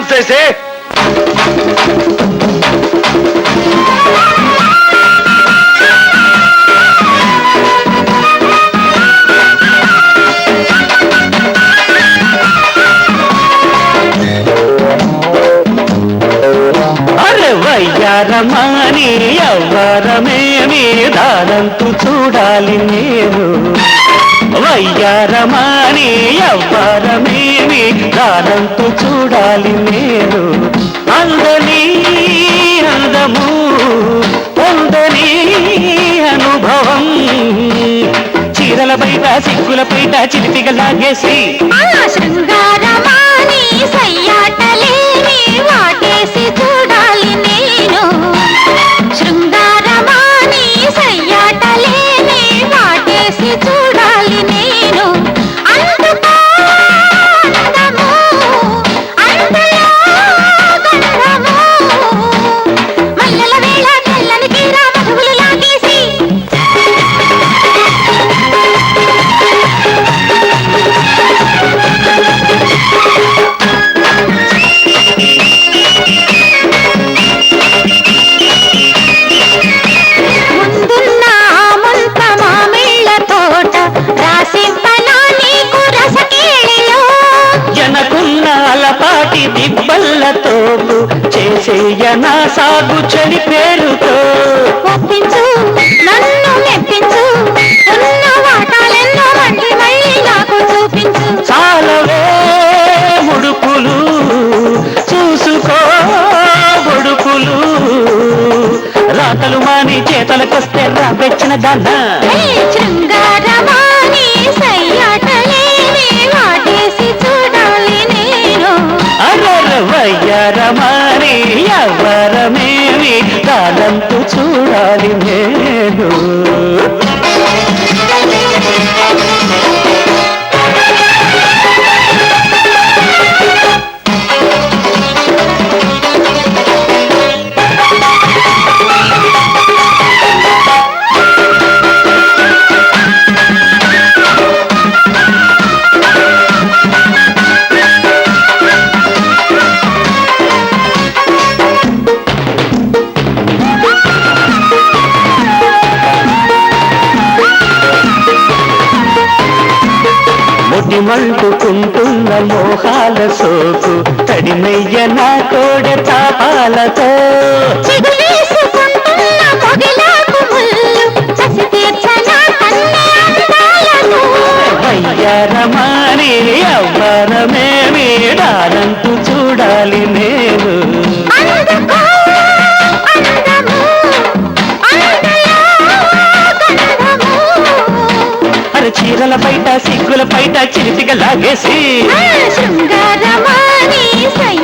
Dance చేసి వయ్యారమాని ఎవ్వరమేమి దానంతు చూడాలి నేను. వయ్యారమాని ఎవ్వరమేమి దానంతు చూడాలి నేను. అందని అందము పొందని అనుభవం. చీరల బయట సిగ్గుల బయట చిలిపిగా లాగేసి. శృంగారమాని సయ్యాటలేని వాటేసి చూడాలి నేను. శృంగారమాని సయ్యాటలేని వాటేసి చూడాలి చేసేయన సాగు చెడి పేరుతో. ఒప్పించు నన్ను మెప్పించు ఉన్న వాటాలెన్నో మళ్ళీ మళ్ళీ నాకు చూపించు. చాలవే ముడుపులు చూసుకో ముడుపులు రాతలు మాని చేతలకొస్తే రాబెచ్చిన దాన్న హే శృంగారమాని సయ్యాటలేని వాటేసి చూడాలి నేను. అరవయ్యారమాని ఎవరమేమి కాలంతు చూడాలి నేను. మంటుకుంటున్న మోహాల సోకు తడినయ్య నా కోడె తాపాలతో. వయ్యారమాని ఎవ్వరమేమి చీరల బయట సిగ్గుల బయట చిలిపిగా లాగేసి శృంగారమాని సై